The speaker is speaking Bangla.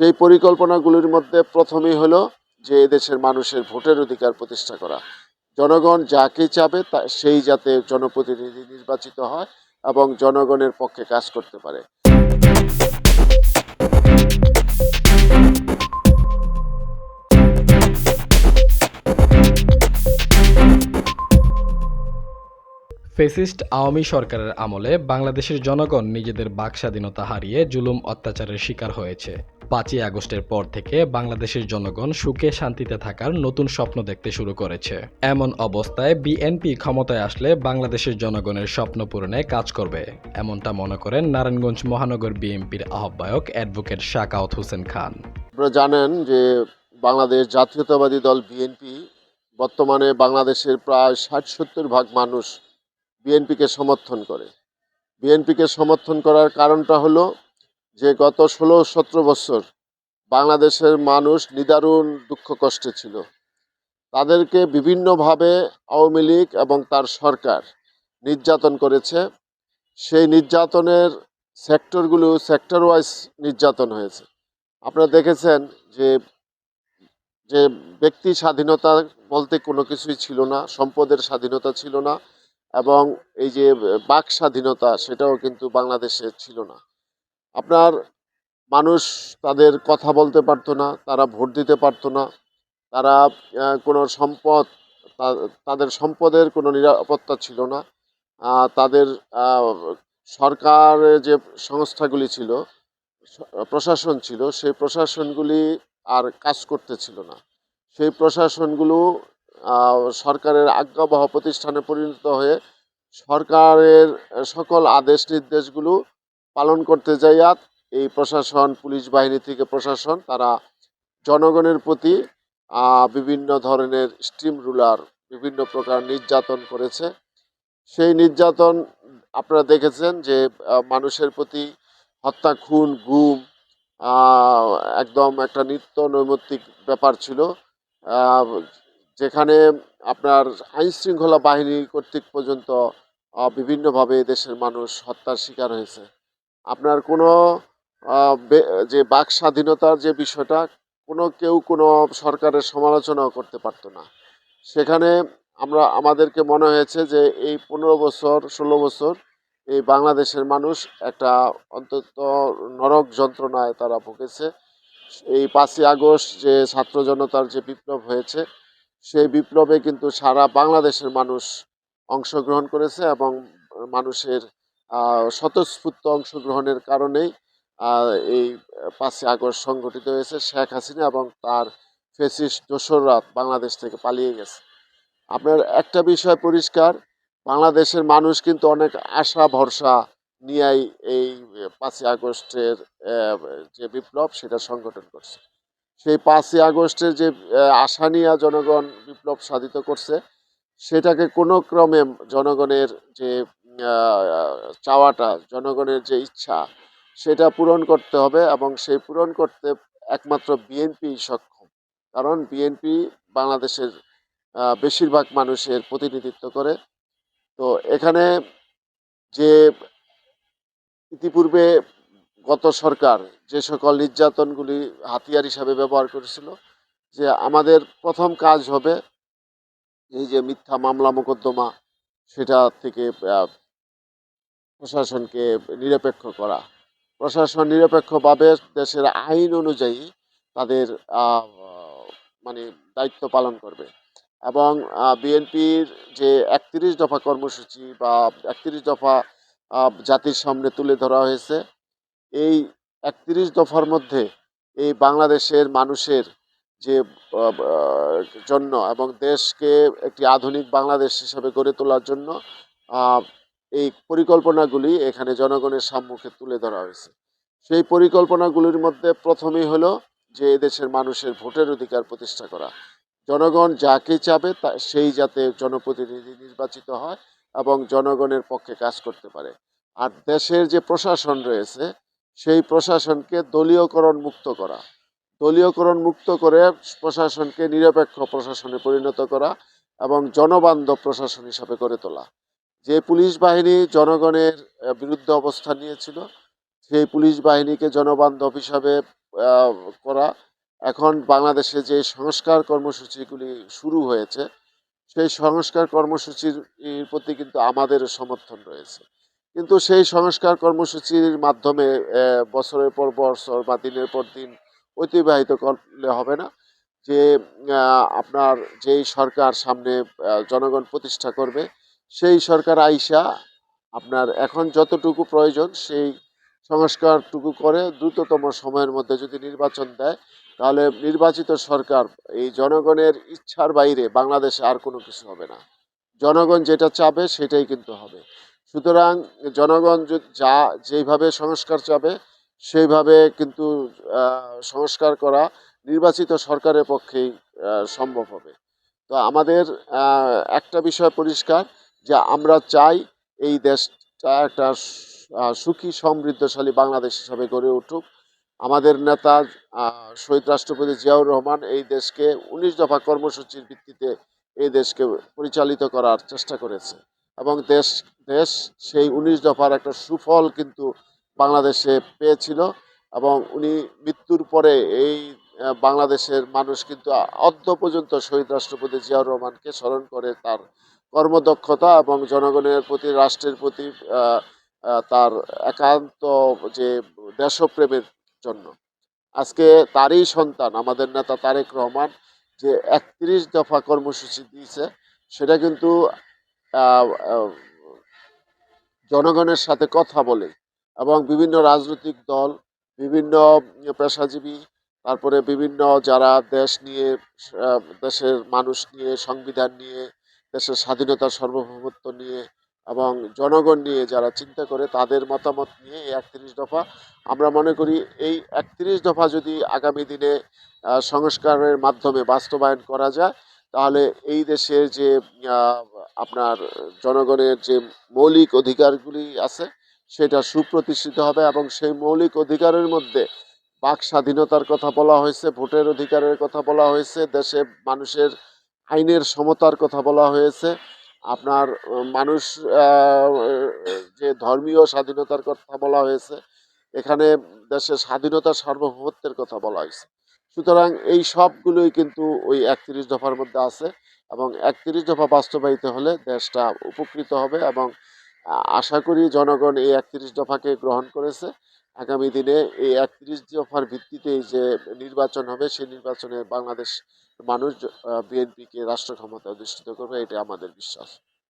সেই পরিকল্পনাগুলির মধ্যে প্রথমেই হলো যে এদেশের মানুষের ভোটের অধিকার প্রতিষ্ঠা করা। জনগণ যাকে চাবে তা, সেই যাতে জনপ্রতিনিধি নির্বাচিত হয় এবং জনগণের পক্ষে কাজ করতে পারে। ফেসিস্ট আওয়ামী সরকারের আমলে বাংলাদেশের জনগণ নিজেদের বাক স্বাধীনতা হারিয়ে জুলুম অত্যাচারের শিকার হয়েছে। পাঁচই আগস্টের পর থেকে বাংলাদেশের জনগণ সুখে শান্তিতে থাকার নতুন স্বপ্ন দেখতে শুরু করেছে। এমন অবস্থায় বিএনপি ক্ষমতায় আসলে বাংলাদেশের জনগণের স্বপ্ন পূরণে কাজ করবে। এমনটা মনে করেন নারায়ণগঞ্জ মহানগর বিএনপির আহ্বায়ক অ্যাডভোকেট শাকাউত হোসেন খান। আপনারা জানেন যে বাংলাদেশ জাতীয়তাবাদী দল বিএনপি বর্তমানে বাংলাদেশের প্রায় ষাট সত্তর ভাগ মানুষ বিএনপিকে সমর্থন করে। বিএনপিকে সমর্থন করার কারণটা হলো যে গত ষোলো, সতেরো বছর বাংলাদেশের মানুষ নিদারুণ দুঃখ কষ্টে ছিল। তাদেরকে বিভিন্নভাবে আওয়ামী লীগ এবং তার সরকার নির্যাতন করেছে। সেই নির্যাতনের সেক্টরগুলো সেক্টর ওয়াইজ নির্যাতন হয়েছে। আপনারা দেখেছেন যে যে ব্যক্তি স্বাধীনতা বলতে কোনো কিছুই ছিল না, সম্পদের স্বাধীনতা ছিল না এবং এই যে বাক স্বাধীনতা সেটাও কিন্তু বাংলাদেশে ছিল না। আপনার মানুষ তাদের কথা বলতে পারতো না, তারা ভোট দিতে পারতো না, তারা কোনো সম্পদ তাদের সম্পদের কোনো নিরাপত্তা ছিল না। তাদের সরকারের যে সংস্থাগুলি ছিল প্রশাসন ছিল, সেই প্রশাসনগুলি আর কাজ করতেছিল না। সেই প্রশাসনগুলো সরকারের আজ্ঞাবহ প্রতিষ্ঠানে পরিণত হয়ে সরকারের সকল আদেশ নির্দেশগুলো পালন করতে যাইয়া এই প্রশাসন, পুলিশ বাহিনী থেকে প্রশাসন, তারা জনগণের প্রতি বিভিন্ন ধরনের স্টিম রুলার বিভিন্ন প্রকার নির্যাতন করেছে। সেই নির্যাতন আপনারা দেখেছেন যে মানুষের প্রতি হত্যা, খুন, গুম একদম একটা নিত্য নৈমিত্তিক ব্যাপার ছিল। যেখানে আপনার আইন শৃঙ্খলা বাহিনী কর্তৃক পর্যন্ত বিভিন্নভাবে দেশের মানুষ হত্যার শিকার হয়েছে। আপনার কোনো যে বাক স্বাধীনতার যে বিষয়টা, কোনো কেউ কোনো সরকারের সমালোচনাও করতে পারতো না। সেখানে আমরা, আমাদেরকে মনে হয়েছে যে এই পনেরো বছর, ষোলো বছর এই বাংলাদেশের মানুষ একটা অন্তত নরক যন্ত্রণায় তারা ভুগেছে। এই পাঁচই আগস্ট যে ছাত্র জনতার যে বিপ্লব হয়েছে, সেই বিপ্লবে কিন্তু সারা বাংলাদেশের মানুষ অংশগ্রহণ করেছে এবং মানুষের স্বতঃস্ফূর্ত অংশগ্রহণের কারণেই এই পাঁচই আগস্ট সংগঠিত হয়েছে শেখ হাসিনা এবং তার ফেসিস্ট দোসররা বাংলাদেশ থেকে পালিয়ে গেছে। আপনার একটা বিষয় পরিষ্কার, বাংলাদেশের মানুষ কিন্তু অনেক আশা ভরসা নিয়েই এই পাঁচই আগস্টের যে বিপ্লব সেটা সংগঠন করছে। সেই পাঁচই আগস্টের যে আশা নিয়ে জনগণ বিপ্লব সাধিত করছে, সেটাকে কোনো ক্রমে জনগণের যে চাওয়াটা, জনগণের যে ইচ্ছা, সেটা পূরণ করতে হবে এবং সেই পূরণ করতে একমাত্র বিএনপি সক্ষম। কারণ বিএনপি বাংলাদেশের বেশিরভাগ মানুষের প্রতিনিধিত্ব করে। তো এখানে যে ইতিপূর্বে গত সরকার যে সকল নির্যাতনগুলি হাতিয়ার হিসাবে ব্যবহার করেছিল, যে আমাদের প্রথম কাজ হবে এই যে মিথ্যা মামলা, মোকদ্দমা, সেটা থেকে প্রশাসনকে নিরপেক্ষ করা। প্রশাসন নিরপেক্ষভাবে দেশের আইন অনুযায়ী তাদের মানে দায়িত্ব পালন করবে। এবং বিএনপির যে একত্রিশ দফা কর্মসূচি বা একত্রিশ দফা জাতির সামনে তুলে ধরা হয়েছে, এই একত্রিশ দফার মধ্যে এই বাংলাদেশের মানুষের যে জন্য এবং দেশকে একটি আধুনিক বাংলাদেশ হিসেবে গড়ে তোলার জন্য এই পরিকল্পনাগুলি এখানে জনগণের সম্মুখে তুলে ধরা হয়েছে। সেই পরিকল্পনাগুলির মধ্যে প্রথমেই হলো যে এদেশের মানুষের ভোটের অধিকার প্রতিষ্ঠা করা। জনগণ যাকে চাবে তা, সেই যাতে জনপ্রতিনিধি নির্বাচিত হয় এবং জনগণের পক্ষে কাজ করতে পারে। আর দেশের যে প্রশাসন রয়েছে, সেই প্রশাসনকে দলীয়করণ মুক্ত করা। দলীয়করণ মুক্ত করে প্রশাসনকে নিরপেক্ষ প্রশাসনে পরিণত করা এবং জনবান্ধব প্রশাসন হিসাবে গড়ে তোলা। যে পুলিশ বাহিনী জনগণের বিরুদ্ধে অবস্থান নিয়েছিল, সেই পুলিশ বাহিনীকে জনবান্ধব হিসাবে করা এখন বাংলাদেশে যে সংস্কার কর্মসূচিগুলি শুরু হয়েছে, সেই সংস্কার কর্মসূচির প্রতি কিন্তু আমাদের সমর্থন রয়েছে। কিন্তু সেই সংস্কার কর্মসূচির মাধ্যমে বছরের পর বছর বা দিনের পর দিন অতিবাহিত করলে হবে না যে আপনার যেই সরকার সামনে জনগণ প্রতিষ্ঠা করবে সেই সরকার আইসা আপনার এখন যতটুকু প্রয়োজন সেই সংস্কারটুকু করে দ্রুততম সময়ের মধ্যে যদি নির্বাচন দেয়, তাহলে নির্বাচিত সরকার এই জনগণের ইচ্ছার বাইরে বাংলাদেশে আর কোনো কিছু হবে না। জনগণ যেটা চাবে সেটাই কিন্তু হবে। সুতরাং জনগণ যা যেইভাবে সংস্কার চাবে, সেইভাবে কিন্তু সংস্কার করা নির্বাচিত সরকারের পক্ষেই সম্ভব হবে। তো আমাদের একটা বিষয় পরিষ্কার যে আমরা চাই এই দেশটা একটা সুখী, সমৃদ্ধশালী বাংলাদেশ হিসাবে গড়ে উঠুক। আমাদের নেতা শহীদ রাষ্ট্রপতি জিয়াউর রহমান এই দেশকে উনিশ দফা কর্মসূচির ভিত্তিতে এই দেশকে পরিচালিত করার চেষ্টা করেছে এবং দেশ দেশ সেই উনিশ দফার একটা সুফল কিন্তু বাংলাদেশে পেয়েছিল এবং উনি মৃত্যুর পরে এই বাংলাদেশের মানুষ কিন্তু অদ্য পর্যন্ত শহীদ রাষ্ট্রপতি জিয়াউর রহমানকে স্মরণ করে তার কর্মদক্ষতা এবং জনগণের প্রতি, রাষ্ট্রের প্রতি তার একান্ত যে দেশপ্রেমের জন্য। আজকে তারই সন্তান আমাদের নেতা তারেক রহমান যে একত্রিশ দফা কর্মসূচি দিয়েছে, সেটা কিন্তু জনগণের সাথে কথা বলে এবং বিভিন্ন রাজনৈতিক দল, বিভিন্ন পেশাজীবী, তারপরে বিভিন্ন যারা দেশ নিয়ে দেশের মানুষ নিয়ে, সংবিধান নিয়ে দেশের স্বাধীনতা সার্বভৌমত্ব নিয়ে এবং জনগণ নিয়ে যারা চিন্তা করে, তাদের মতামত নিয়ে এই একত্রিশ দফা। আমরা মনে করি এই একত্রিশ দফা যদি আগামী দিনে সংস্কারের মাধ্যমে বাস্তবায়ন করা যায়, তাহলে এই দেশের যে আপনার জনগণের যে মৌলিক অধিকারগুলি আছে, সেটা সুপ্রতিষ্ঠিত হবে এবং সেই মৌলিক অধিকারের মধ্যে বাক স্বাধীনতার কথা বলা হয়েছে, ভোটের অধিকারের কথা বলা হয়েছে, দেশে মানুষের আইনের সমতার কথা বলা হয়েছে। আপনার মানুষ যে ধর্মীয় স্বাধীনতার কথা বলা হয়েছে, এখানে দেশের স্বাধীনতা সার্বভৌমত্বের কথা বলা হয়েছে। সুতরাং এই সবগুলোই কিন্তু ওই একত্রিশ দফার মধ্যে আছে এবং একত্রিশ দফা বাস্তবায়িত হলে দেশটা উপকৃত হবে এবং আশা করি জনগণ এই একত্রিশ দফাকে গ্রহণ করেছে। আগামী দিনে এই একত্রিশ দফার ভিত্তিতে যে নির্বাচন হবে, সেই নির্বাচনে বাংলাদেশ মানুষ বিএনপিকে রাষ্ট্র ক্ষমতা অধিষ্ঠিত করবে এটা আমাদের বিশ্বাস।